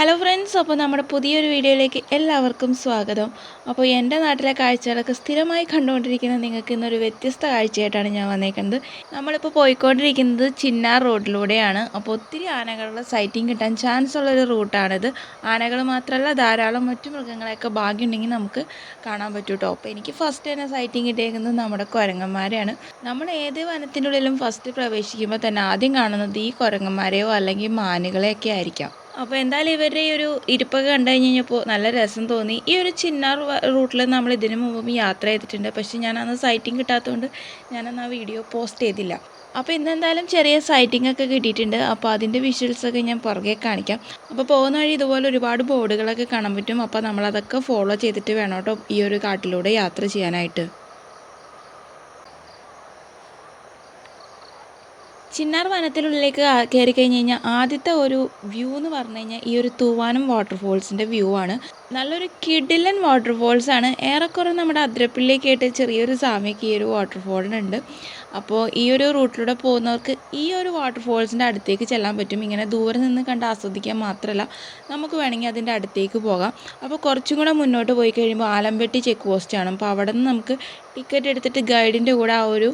Hello friends അപ്പോൾ നമ്മുടെ പുതിയൊരു വീഡിയോയിലേക്ക് എല്ലാവർക്കും സ്വാഗതം. അപ്പോൾ എന്റെ നാട്ടിലെ കാഴ്ചകളൊക്കെ സ്ഥിരമായി കണ്ടുകൊണ്ടിരിക്കുന്ന നിങ്ങൾക്ക് ഇന്നൊരു വ്യത്യസ്ത കാഴ്ചയായിട്ടാണ് ഞാൻ വന്നേക്കുന്നത്. നമ്മളിപ്പോൾ പോയിക്കൊണ്ടിരിക്കുന്നത് ചിന്നാർ റോഡിലൂടെയാണ്. അപ്പോൾ ഒത്തിരി ആനകളുടെ സൈറ്റിംഗ് കിട്ടാൻ ചാൻസ് ഉള്ളൊരു റൂട്ടാണിത്. ആനകൾ മാത്രമല്ല ധാരാളം മറ്റു മൃഗങ്ങളെയൊക്കെ ഭാഗ്യമുണ്ടെങ്കിൽ നമുക്ക് കാണാൻ പറ്റും കേട്ടോ അപ്പോൾ എനിക്ക് ഫസ്റ്റ് തന്നെ സൈറ്റിംഗ് കിട്ടിയേക്കുന്നത് നമ്മുടെ കുരങ്ങന്മാരെയാണ്. നമ്മൾ ഏത് വനത്തിന്റെ ഉള്ളിലും ഫസ്റ്റ് പ്രവേശിക്കുമ്പോൾ തന്നെ ആദ്യം കാണുന്നത് ഈ കുരങ്ങന്മാരെയോ അല്ലെങ്കിൽ മാനുകളെയൊക്കെ ആയിരിക്കാം. അപ്പോൾ എന്തായാലും ഇവരുടെ ഈ ഒരു ഇരിപ്പൊക്കെ കണ്ടു കഴിഞ്ഞ് കഴിഞ്ഞപ്പോൾ നല്ല രസം തോന്നി. ഈ ഒരു ചിന്നാർ റൂട്ടിൽ നമ്മൾ ഇതിനു മുമ്പ് യാത്ര ചെയ്തിട്ടുണ്ട്. പക്ഷേ ഞാൻ അന്ന് സൈറ്റിംഗ് കിട്ടാത്തതുകൊണ്ട് ഞാനന്ന് ആ വീഡിയോ പോസ്റ്റ് ചെയ്തില്ല. അപ്പോൾ ഇന്ന് എന്തായാലും ചെറിയ സൈറ്റിംഗ് ഒക്കെ കിട്ടിയിട്ടുണ്ട്. അപ്പോൾ അതിന്റെ വിഷ്വൽസൊക്കെ ഞാൻ പുറകെ കാണിക്കാം. അപ്പോൾ പോകുന്ന വഴി ഇതുപോലെ ഒരുപാട് ബോർഡുകളൊക്കെ കാണാൻ പറ്റും. അപ്പോൾ നമ്മളതൊക്കെ ഫോളോ ചെയ്തിട്ട് വേണം കേട്ടോ ഈ ഒരു കാട്ടിലൂടെ യാത്ര ചെയ്യാനായിട്ട്. ചിന്നാർ വനത്തിനുള്ളിലേക്ക് കയറി കഴിഞ്ഞ് കഴിഞ്ഞാൽ ആദ്യത്തെ ഒരു വ്യൂ എന്ന് പറഞ്ഞു കഴിഞ്ഞാൽ ഈ ഒരു തൂവാനം വാട്ടർഫോൾസിന്റെ വ്യൂ ആണ്. നല്ലൊരു കിഡിലൻ വാട്ടർഫോൾസ് ആണ്. ഏറെക്കുറെ നമ്മുടെ അതിരപ്പിള്ളിയൊക്കെയായിട്ട് ചെറിയൊരു സാമ്യക്ക് ഈ ഒരു വാട്ടർഫോളിനുണ്ട് അപ്പോൾ ഈ ഒരു റൂട്ടിലൂടെ പോകുന്നവർക്ക് ഈ ഒരു വാട്ടർഫോൾസിന്റെ അടുത്തേക്ക് ചെല്ലാൻ പറ്റും. ഇങ്ങനെ ദൂരെ നിന്ന് കണ്ട് ആസ്വദിക്കാൻ മാത്രമല്ല നമുക്ക് വേണമെങ്കിൽ അതിന്റെ അടുത്തേക്ക് പോകാം. അപ്പോൾ കുറച്ചും കൂടെ മുന്നോട്ട് പോയി കഴിയുമ്പോൾ ആലമ്പെട്ടി ചെക്ക് പോസ്റ്റ് ആണ്. അപ്പോൾ അവിടെ നിന്ന് നമുക്ക് ടിക്കറ്റ് എടുത്തിട്ട് ഗൈഡിന്റെ കൂടെ ആ ഒരു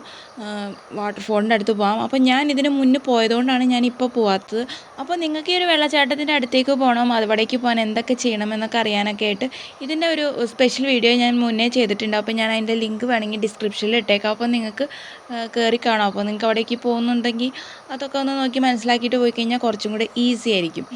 വാട്ടർഫോളിന്റെ അടുത്ത് പോകാം. അപ്പോൾ ഞാൻ ഇതിന് മുന്നേ പോയതുകൊണ്ടാണ് ഞാൻ ഇപ്പോൾ പോവാത്തത്. അപ്പോൾ നിങ്ങൾക്ക് ഈ ഒരു വെള്ളച്ചാട്ടത്തിന്റെ അടുത്തേക്ക് പോകണം? അവിടേക്ക് പോകാൻ എന്തൊക്കെ ചെയ്യണം എന്നൊക്കെ അറിയാനൊക്കെ ആയിട്ട്. ഇതിന്റെ ഒരു സ്പെഷ്യൽ വീഡിയോ ഞാൻ മുന്നേ ചെയ്തിട്ടുണ്ട്. അപ്പോൾ ഞാൻ അതിന്റെ ലിങ്ക് വേണമെങ്കിൽ ഡിസ്ക്രിപ്ഷനിൽ ഇട്ടേക്കാം. അപ്പോൾ നിങ്ങൾക്ക് കയറി കാണാം. അപ്പോൾ നിങ്ങൾക്ക് അവിടേക്ക് പോകുന്നുണ്ടെങ്കിൽ അതൊക്കെ ഒന്ന് നോക്കി മനസ്സിലാക്കിയിട്ട് പോയി കഴിഞ്ഞാൽ കുറച്ചും കൂടെ ഈസി ആയിരിക്കും.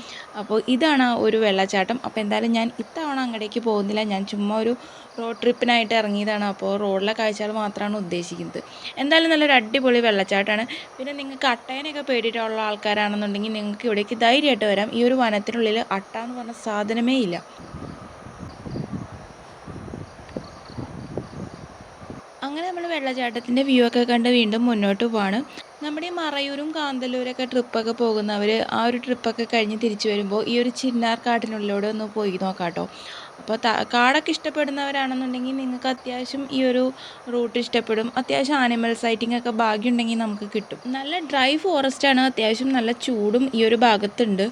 അപ്പോൾ ഇതാണ് ആ ഒരു വെള്ളച്ചാട്ടം. അപ്പോൾ എന്തായാലും ഞാൻ ഇത്തവണ അങ്ങടേക്ക് പോകുന്നില്ല. ഞാൻ ചുമ്മാ ഒരു റോഡ് ട്രിപ്പിനായിട്ട് ഇറങ്ങിയതാണ്. അപ്പോൾ റോഡിലെ കാഴ്ചകൾ മാത്രമാണ് ഉദ്ദേശിക്കുന്നത്. എന്തായാലും നല്ലൊരു അടിപൊളി വെള്ളച്ചാട്ടമാണ്. പിന്നെ നിങ്ങൾക്ക് അട്ടേനെയൊക്കെ പേടിയിട്ടുള്ള ആൾക്കാരാണെന്നുണ്ടെങ്കിൽ നിങ്ങൾക്ക് ഇവിടേക്ക് ധൈര്യമായിട്ട് വരാം. ഈ ഒരു വനത്തിനുള്ളിൽ അട്ട എന്ന് പറഞ്ഞ സാധനമേ ഇല്ല. അങ്ങനെ നമ്മൾ വെള്ളച്ചാട്ടത്തിന്റെ വ്യൂ ഒക്കെ കണ്ട് വീണ്ടും മുന്നോട്ട് പോവാണ്. നമ്മുടെ ഈ മറയൂരും കാന്തല്ലൂരൊക്കെ ട്രിപ്പൊക്കെ പോകുന്നവർ ആ ഒരു ട്രിപ്പൊക്കെ കഴിഞ്ഞ് തിരിച്ചു വരുമ്പോൾ ഈ ഒരു ചിന്നാർ കാടിനുള്ളിലൂടെ ഒന്ന് പോയി നോക്കാം കേട്ടോ അപ്പോൾ കാടൊക്കെ ഇഷ്ടപ്പെടുന്നവരാണെന്നുണ്ടെങ്കിൽ നിങ്ങൾക്ക് അത്യാവശ്യം ഈ ഒരു റൂട്ട് ഇഷ്ടപ്പെടും. അത്യാവശ്യം ആനിമൽ സൈറ്റിംഗ് ഒക്കെ ഭാഗ്യമുണ്ടെങ്കിൽ നമുക്ക് കിട്ടും. നല്ല ഡ്രൈ ഫോറസ്റ്റ് ആണ്. അത്യാവശ്യം നല്ല ചൂടും ഈ ഒരു ഭാഗത്തുണ്ട്.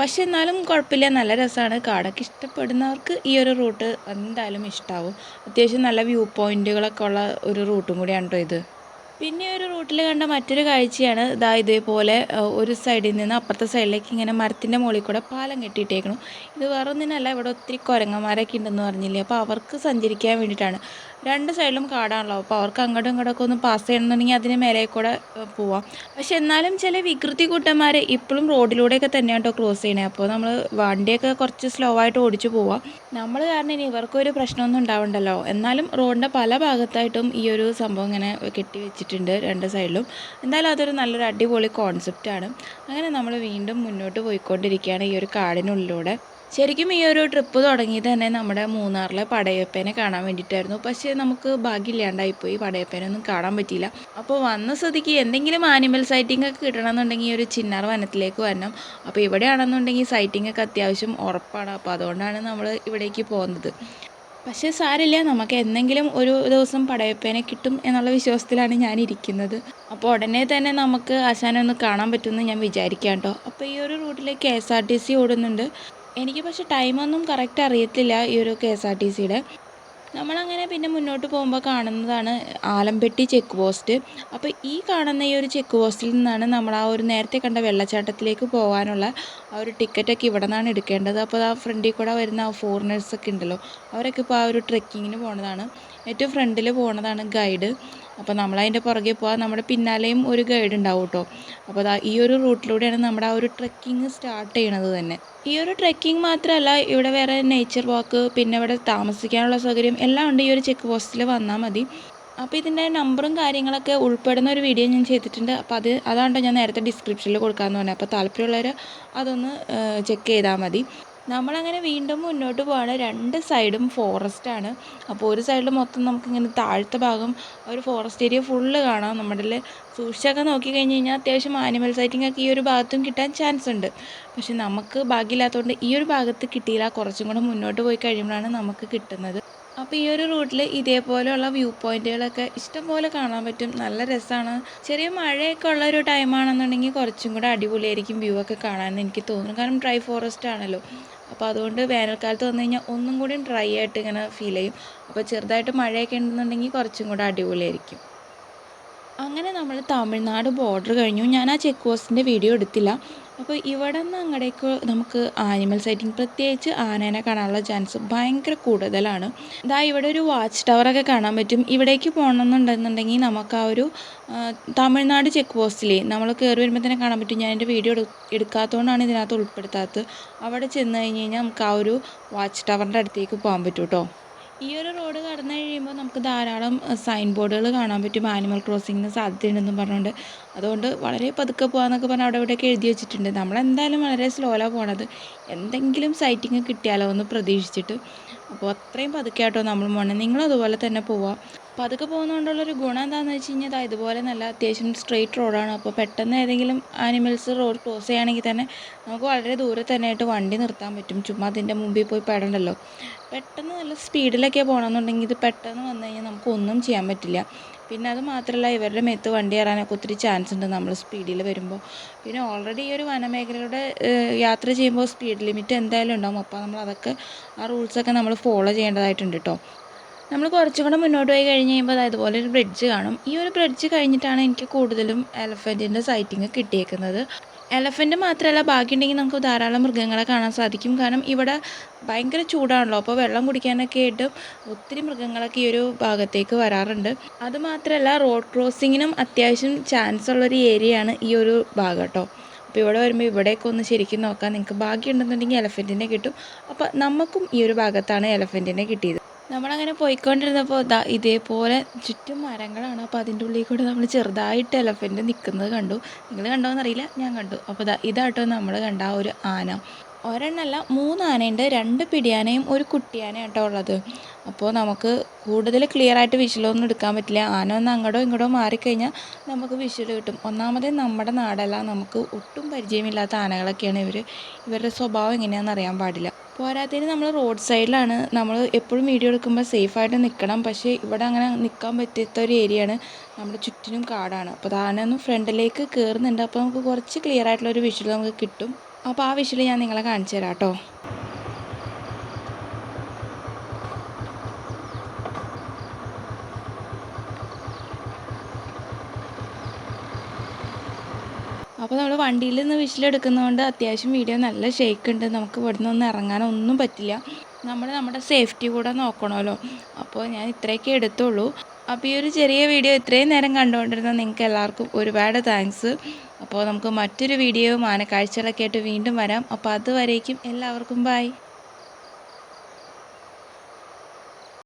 പക്ഷേ എന്നാലും കുഴപ്പമില്ല. നല്ല രസമാണ്. കാടൊക്കെ ഇഷ്ടപ്പെടുന്നവർക്ക് ഈ ഒരു റൂട്ട് എന്തായാലും ഇഷ്ടമാവും അത്യാവശ്യം നല്ല വ്യൂ പോയിന്റുകളൊക്കെ ഉള്ള ഒരു റൂട്ടും കൂടിയാണ് കേട്ടോ ഇത്. പിന്നെ ഒരു റൂട്ടിൽ കണ്ട മറ്റൊരു കാഴ്ചയാണ്. ഇതാ ഇതേപോലെ ഒരു സൈഡിൽ നിന്ന് അപ്പുറത്തെ സൈഡിലേക്ക് ഇങ്ങനെ മരത്തിന്റെ മുകളിൽ കൂടെ പാലം കെട്ടിയിട്ടേക്കണം. ഇത് വേറെ ഒന്നിനല്ല ഇവിടെ ഒത്തിരി കുരങ്ങന്മാരൊക്കെ ഉണ്ടെന്ന് പറഞ്ഞില്ലേ? അപ്പോൾ അവർക്ക് സഞ്ചരിക്കാൻ വേണ്ടിയിട്ടാണ്. രണ്ട് സൈഡിലും കാടാണല്ലോ. അപ്പോൾ അവർക്ക് അങ്ങോട്ടും ഇങ്ങോട്ടൊക്കെ ഒന്ന് പാസ് ചെയ്യണമെന്നുണ്ടെങ്കിൽ അതിന് മേലെ കൂടെ പോവാം. പക്ഷെ എന്നാലും ചില വികൃതി കൂട്ടന്മാർ ഇപ്പോഴും റോഡിലൂടെയൊക്കെ തന്നെയാണ് കേട്ടോ ക്രോസ് ചെയ്യണേ. അപ്പോൾ നമ്മൾ വണ്ടിയൊക്കെ കുറച്ച് സ്ലോ ആയിട്ട് ഓടിച്ചു പോവാം. നമ്മൾ കാരണം ഇനി ഇവർക്കൊരു പ്രശ്നമൊന്നും ഉണ്ടാവണ്ടല്ലോ. എന്നാലും റോഡിന്റെ പല ഭാഗത്തായിട്ടും ഈ ഒരു സംഭവം ഇങ്ങനെ കെട്ടി വെച്ചിട്ടുണ്ട് രണ്ട് സൈഡിലും. എന്തായാലും അതൊരു നല്ലൊരു അടിപൊളി കോൺസെപ്റ്റാണ് അങ്ങനെ നമ്മൾ വീണ്ടും മുന്നോട്ട് പോയിക്കൊണ്ടിരിക്കുകയാണ് ഈ ഒരു കാടിനുള്ളിലൂടെ. ശരിക്കും ഈ ഒരു ട്രിപ്പ് തുടങ്ങിയത് തന്നെ നമ്മുടെ മൂന്നാറിലെ പടയപ്പേനെ കാണാൻ വേണ്ടിയിട്ടായിരുന്നു. പക്ഷേ നമുക്ക് ഭാഗ്യമില്ലാണ്ടായിപ്പോയി പടയപ്പേനൊന്നും കാണാൻ പറ്റിയില്ല. അപ്പോൾ വന്ന സ്ഥിതിക്ക് എന്തെങ്കിലും ആനിമൽ സൈറ്റിംഗ് ഒക്കെ കിട്ടണമെന്നുണ്ടെങ്കിൽ ഈ ഒരു ചിന്നാർ വനത്തിലേക്ക് വരണം. അപ്പോൾ ഇവിടെയാണെന്നുണ്ടെങ്കിൽ സൈറ്റിംഗ് ഒക്കെ അത്യാവശ്യം ഉറപ്പാണ്. അപ്പോൾ അതുകൊണ്ടാണ് നമ്മൾ ഇവിടേക്ക് പോകുന്നത്. പക്ഷേ സാരില്ല നമുക്ക് എന്തെങ്കിലും ഒരു ദിവസം പടയപ്പേനെ കിട്ടും എന്നുള്ള വിശ്വാസത്തിലാണ് ഞാൻ ഇരിക്കുന്നത്. അപ്പോൾ ഉടനെ തന്നെ നമുക്ക് ആശാനെ ഒന്ന് കാണാൻ പറ്റുമെന്ന് ഞാൻ വിചാരിക്കാം കേട്ടോ. അപ്പോൾ ഈ ഒരു റൂട്ടിൽ K S R T C ഓടുന്നുണ്ട്. എനിക്ക് പക്ഷേ ടൈമൊന്നും കറക്റ്റ് അറിയത്തില്ല ഈ ഒരു കെ എസ് ആർ ടി സിയുടെ. നമ്മളങ്ങനെ പിന്നെ മുന്നോട്ട് പോകുമ്പോൾ കാണുന്നതാണ് ആലമ്പെട്ടി ചെക്ക് പോസ്റ്റ്. അപ്പോൾ ഈ കാണുന്ന ഈ ഒരു ചെക്ക് പോസ്റ്റിൽ നിന്നാണ് നമ്മൾ ആ ഒരു നേരത്തെ കണ്ട വെള്ളച്ചാട്ടത്തിലേക്ക് പോകാനുള്ള ആ ഒരു ടിക്കറ്റൊക്കെ ഇവിടെ നിന്നാണ് എടുക്കേണ്ടത്. അപ്പോൾ ആ ഫ്രണ്ടിൽ കൂടെ വരുന്ന ആ ഫോറിനേഴ്സൊക്കെ ഉണ്ടല്ലോ അവരൊക്കെ ഇപ്പോൾ ആ ഒരു ട്രെക്കിങ്ങിന് പോണതാണ്. ഏറ്റവും ഫ്രണ്ടിൽ പോണതാണ് ഗൈഡ് അപ്പോൾ നമ്മൾ അതിന്റെ പുറകെ പോകാൻ നമ്മുടെ പിന്നാലെയും ഒരു ഗൈഡ് ഉണ്ടാവും കേട്ടോ അപ്പോൾ അതാ ഈ ഒരു റൂട്ടിലൂടെയാണ് നമ്മുടെ ആ ഒരു ട്രെക്കിംഗ് സ്റ്റാർട്ട് ചെയ്യണത് തന്നെ. ഈ ഒരു ട്രെക്കിംഗ് മാത്രമല്ല ഇവിടെ വേറെ നേച്ചർ വാക്ക് പിന്നെ ഇവിടെ താമസിക്കാനുള്ള സൗകര്യം എല്ലാം ഉണ്ട്. ഈ ഒരു ചെക്ക് പോസ്റ്റിൽ വന്നാൽ മതി. അപ്പോൾ ഇതിന്റെ നമ്പറും കാര്യങ്ങളൊക്കെ ഉൾപ്പെടുന്ന ഒരു വീഡിയോ ഞാൻ ചെയ്തിട്ടുണ്ട്. അപ്പോൾ അത് അതാണ് ഞാൻ നേരത്തെ ഡിസ്ക്രിപ്ഷനിൽ കൊടുക്കാമെന്ന് പറഞ്ഞത് അപ്പോൾ താല്പര്യമുള്ളവർ അതൊന്ന് ചെക്ക് ചെയ്താൽ മതി. നമ്മളങ്ങനെ വീണ്ടും മുന്നോട്ട് പോവാണ്. രണ്ട് സൈഡും ഫോറസ്റ്റ് ആണ്. അപ്പോൾ ഒരു സൈഡിൽ മൊത്തം നമുക്കിങ്ങനെ താഴത്തെ ഭാഗം ഒരു ഫോറസ്റ്റ് ഏരിയ ഫുള്ള് കാണാം. നമ്മുടെ സൂക്ഷിച്ചൊക്കെ നോക്കി കഴിഞ്ഞ് കഴിഞ്ഞാൽ അത്യാവശ്യം ആനിമൽ സൈറ്റിംഗ് ഒക്കെ ഈ ഒരു ഭാഗത്തും കിട്ടാൻ ചാൻസ് ഉണ്ട്. പക്ഷെ നമുക്ക് ഭാഗ്യമില്ലാത്തതുകൊണ്ട് ഈ ഒരു ഭാഗത്ത് കിട്ടിയില്ല. കുറച്ചും കൂടെ മുന്നോട്ട് പോയി കഴിയുമ്പോഴാണ് നമുക്ക് കിട്ടുന്നത്. അപ്പോൾ ഈ ഒരു റൂട്ടിൽ ഇതേപോലെയുള്ള വ്യൂ പോയിന്റുകളൊക്കെ ഇഷ്ടംപോലെ കാണാൻ പറ്റും. നല്ല രസമാണ് ചെറിയ മഴയൊക്കെ ഉള്ള ഒരു ടൈമാണെന്നുണ്ടെങ്കിൽ കുറച്ചും കൂടെ അടിപൊളിയായിരിക്കും വ്യൂ ഒക്കെ കാണാൻ എനിക്ക് തോന്നുന്നു. കാരണം ഡ്രൈ ഫോറസ്റ്റ് ആണല്ലോ. അപ്പോൾ അതുകൊണ്ട് വേനൽക്കാലത്ത് വന്നു കഴിഞ്ഞാൽ ഒന്നും കൂടി ഡ്രൈ ആയിട്ട് ഇങ്ങനെ ഫീൽ ചെയ്യും. അപ്പോൾ ചെറുതായിട്ട് മഴയൊക്കെ ഉണ്ടെന്നുണ്ടെങ്കിൽ കുറച്ചും കൂടെ അടിപൊളിയായിരിക്കും. അങ്ങനെ നമ്മൾ തമിഴ്നാട് ബോർഡർ കഴിഞ്ഞു. ഞാൻ ആ ചെക്ക് പോസ്റ്റിന്റെ വീഡിയോ എടുത്തില്ല. അപ്പോൾ ഇവിടെ നിന്ന് അങ്ങടേക്ക് നമുക്ക് ആനിമൽ സൈറ്റിംഗ് പ്രത്യേകിച്ച് ആനേനെ കാണാനുള്ള ചാൻസ് ഭയങ്കര കൂടുതലാണ്. ഇതാ ഇവിടെ ഒരു വാച്ച് ടവറൊക്കെ കാണാൻ പറ്റും. ഇവിടേക്ക് പോകണമെന്നുണ്ടെന്നുണ്ടെങ്കിൽ നമുക്ക് ആ ഒരു തമിഴ്നാട് ചെക്ക് പോസ്റ്റിൽ നമ്മൾ കയറി വരുമ്പോൾ തന്നെ കാണാൻ പറ്റും. ഞാൻ എന്റെ വീഡിയോ എടു എടുക്കാത്തതുകൊണ്ടാണ് ഇതിനകത്ത് ഉൾപ്പെടുത്താത്തത്. അവിടെ ചെന്ന് കഴിഞ്ഞ് കഴിഞ്ഞാൽ നമുക്ക് ആ ഒരു വാച്ച് ടവറിന്റെ അടുത്തേക്ക് പോകാൻ പറ്റും കേട്ടോ ഈ ഒരു റോഡ് കടന്നു കഴിയുമ്പോൾ നമുക്ക് ധാരാളം സൈൻ ബോർഡുകൾ കാണാൻ പറ്റും. ആനിമൽ ക്രോസിങ്ങിന് സാധ്യതയുണ്ടെന്നും പറഞ്ഞുകൊണ്ട് അതുകൊണ്ട് വളരെ പതുക്കെ പോകാമെന്നൊക്കെ പറഞ്ഞ് അവിടെ ഇവിടെയൊക്കെ എഴുതി വെച്ചിട്ടുണ്ട്. നമ്മളെന്തായാലും വളരെ സ്ലോയിലാണ് പോണത്. എന്തെങ്കിലും സൈറ്റിങ് കിട്ടിയാലോ എന്ന് പ്രതീക്ഷിച്ചിട്ട്. അപ്പോൾ അത്രയും പതുക്കെ ആട്ടോ നമ്മൾ പോകണം നിങ്ങളും അതുപോലെ തന്നെ പോവുക പതുക്കെ പോകുന്നതുകൊണ്ടുള്ളൊരു ഗുണം എന്താണെന്ന് വെച്ച് കഴിഞ്ഞാൽ ഇതാ ഇതുപോലെ നല്ല അത്യാവശ്യം സ്ട്രെയിറ്റ് റോഡാണ് അപ്പോൾ പെട്ടെന്ന് ഏതെങ്കിലും ആനിമൽസ് റോഡ് ക്രോസ് ചെയ്യുകയാണെങ്കിൽ തന്നെ നമുക്ക് വളരെ ദൂരെ തന്നെ ആയിട്ട് വണ്ടി നിർത്താൻ പറ്റും. ചുമ്മാ അതിന്റെ മുമ്പിൽ പോയി പെടണ്ടല്ലോ. പെട്ടെന്ന് നല്ല സ്പീഡിലൊക്കെ പോകണമെന്നുണ്ടെങ്കിൽ ഇത് പെട്ടെന്ന് വന്നു കഴിഞ്ഞാൽ നമുക്ക് ഒന്നും ചെയ്യാൻ പറ്റില്ല. പിന്നെ അത് മാത്രമല്ല ഇവരുടെ മേത്ത് വണ്ടി കയറാനൊക്കെ ഒത്തിരി ചാൻസ് ഉണ്ട് നമ്മൾ സ്പീഡിൽ വരുമ്പോൾ പിന്നെ ഓൾറെഡി ഈ ഒരു വനമേഖലയുടെ യാത്ര ചെയ്യുമ്പോൾ സ്പീഡ് ലിമിറ്റ് എന്തായാലും ഉണ്ടാവും. അപ്പോൾ നമ്മൾ അതൊക്കെ ആ റൂൾസൊക്കെ നമ്മൾ ഫോളോ ചെയ്യേണ്ടതായിട്ടുണ്ട് കേട്ടോ നമ്മൾ കുറച്ചും കൂടെ മുന്നോട്ട് പോയി കഴിഞ്ഞ് കഴിയുമ്പോൾ അതായത് ഇതുപോലെ ഒരു ബ്രിഡ്ജ് കാണും. ഈ ഒരു ബ്രിഡ്ജ് കഴിഞ്ഞിട്ടാണ് എനിക്ക് കൂടുതലും എലഫന്റിന്റെ സൈറ്റിങ് കിട്ടിയേക്കുന്നത്. എലഫന്റ് മാത്രമല്ല ബാക്കിയുണ്ടെങ്കിൽ നമുക്ക് ധാരാളം മൃഗങ്ങളെ കാണാൻ സാധിക്കും. കാരണം ഇവിടെ ഭയങ്കര ചൂടാണല്ലോ. അപ്പോൾ വെള്ളം കുടിക്കാനൊക്കെ ആയിട്ട് ഒത്തിരി മൃഗങ്ങളൊക്കെ ഈ ഒരു ഭാഗത്തേക്ക് വരാറുണ്ട്. അതുമാത്രമല്ല റോഡ് ക്രോസിങ്ങിനും അത്യാവശ്യം ചാൻസ് ഉള്ളൊരു ഏരിയയാണ് ഈ ഒരു ഭാഗം കേട്ടോ. അപ്പോൾ ഇവിടെ വരുമ്പോൾ ഇവിടേക്ക് ഒന്ന് ശരിക്കും നോക്കാം. നിങ്ങൾക്ക് ഭാഗ്യമുണ്ടെന്നുണ്ടെങ്കിൽ എലഫന്റിനെ കിട്ടും. അപ്പോൾ നമുക്കും ഈ ഒരു ഭാഗത്താണ് എലഫന്റിനെ കിട്ടിയത്. നമ്മളങ്ങനെ പോയിക്കൊണ്ടിരുന്നപ്പോൾ ദാ ഇതേപോലെ ചുറ്റും മരങ്ങളാണ്. അപ്പോൾ അതിന്റെ ഉള്ളിൽ കൂടെ നമ്മൾ ചെറുതായിട്ട് എലഫന്റ് നിൽക്കുന്നത് കണ്ടു. നിങ്ങൾ കണ്ടോയെന്നറിയില്ല ഞാൻ കണ്ടു. അപ്പോൾ ഇതാ ഇതാട്ടോ നമ്മൾ കണ്ട ആ ഒരു ആന. ഒരെണ്ണമല്ല മൂന്ന് ആനയുണ്ട്. രണ്ട് പിടിയാനയും ഒരു കുട്ടിയാനയാട്ടോ ഉള്ളത്. അപ്പോൾ നമുക്ക് കൂടുതൽ ക്ലിയർ ആയിട്ട് വിഷലൊന്നും എടുക്കാൻ പറ്റില്ല. ആന ഒന്ന് അങ്ങോട്ടോ ഇങ്ങോട്ടോ മാറിക്കഴിഞ്ഞാൽ നമുക്ക് വിഷൽ കിട്ടും. ഒന്നാമതേ നമ്മുടെ നാടല്ല നമുക്ക് ഒട്ടും പരിചയമില്ലാത്ത ആനകളൊക്കെയാണ് ഇവർ ഇവരുടെ സ്വഭാവം എങ്ങനെയാണെന്ന് അറിയാൻ പാടില്ല. പോരാത്തതിന് നമ്മൾ റോഡ് സൈഡിലാണ് നമ്മൾ എപ്പോഴും വീഡിയോ എടുക്കുമ്പോൾ സേഫായിട്ട് നിൽക്കണം പക്ഷേ ഇവിടെ അങ്ങനെ നിൽക്കാൻ പറ്റാത്ത ഒരു ഏരിയയാണ് നമ്മുടെ ചുറ്റിനും കാടാണ്. അപ്പോൾ താനൊന്ന് ഫ്രണ്ടിലേക്ക് കയറുന്നുണ്ട് അപ്പോൾ നമുക്ക് കുറച്ച് ക്ലിയർ ആയിട്ടുള്ള ഒരു വിഷ്വൽ നമുക്ക് കിട്ടും. അപ്പോൾ ആ വിഷ്വൽ ഞാൻ നിങ്ങളെ കാണിച്ചു തരാം കേട്ടോ. അപ്പോൾ നമ്മൾ വണ്ടിയിൽ നിന്ന് വിഷിലെടുക്കുന്നതുകൊണ്ട് അത്യാവശ്യം വീഡിയോ നല്ല ഷേക്ക് ഉണ്ട്. നമുക്ക് ഇവിടെ നിന്ന് ഇറങ്ങാനൊന്നും പറ്റില്ല. നമ്മൾ നമ്മുടെ സേഫ്റ്റി കൂടെ നോക്കണമല്ലോ അപ്പോൾ ഞാൻ ഇത്രയൊക്കെ എടുത്തുള്ളൂ. അപ്പോൾ ഈ ഒരു ചെറിയ വീഡിയോ ഇത്രയും നേരം കണ്ടുകൊണ്ടിരുന്ന നിങ്ങൾക്ക് എല്ലാവർക്കും ഒരുപാട് താങ്ക്സ് അപ്പോൾ നമുക്ക് മറ്റൊരു വീഡിയോ മാനക്കാഴ്ചകളൊക്കെ ആയിട്ട് വീണ്ടും വരാം. അപ്പോൾ അതുവരേക്കും എല്ലാവർക്കും ബൈ